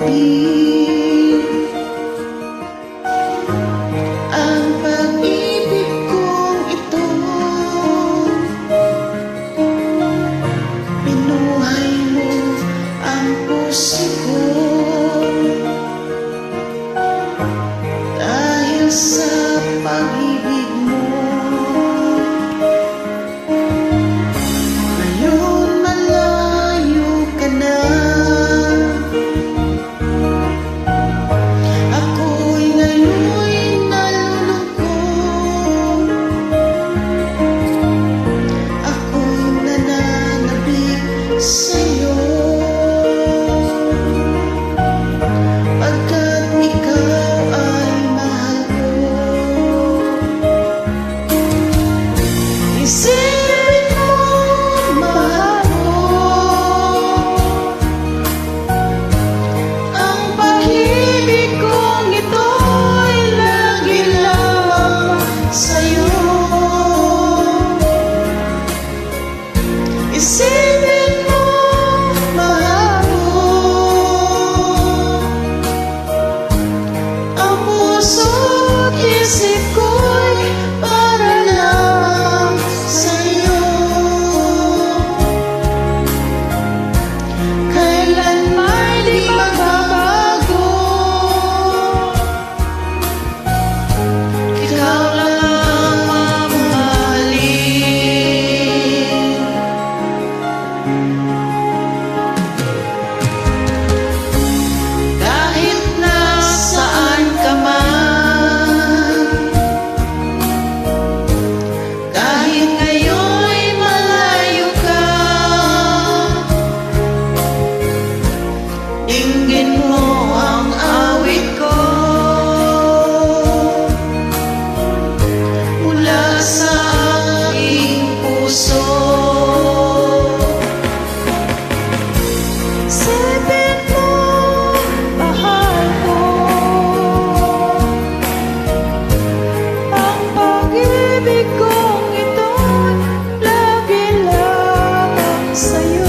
akin Ang pag-ibig kong ito mo ang puso ko. Dahil sa pag Is it good? Союз.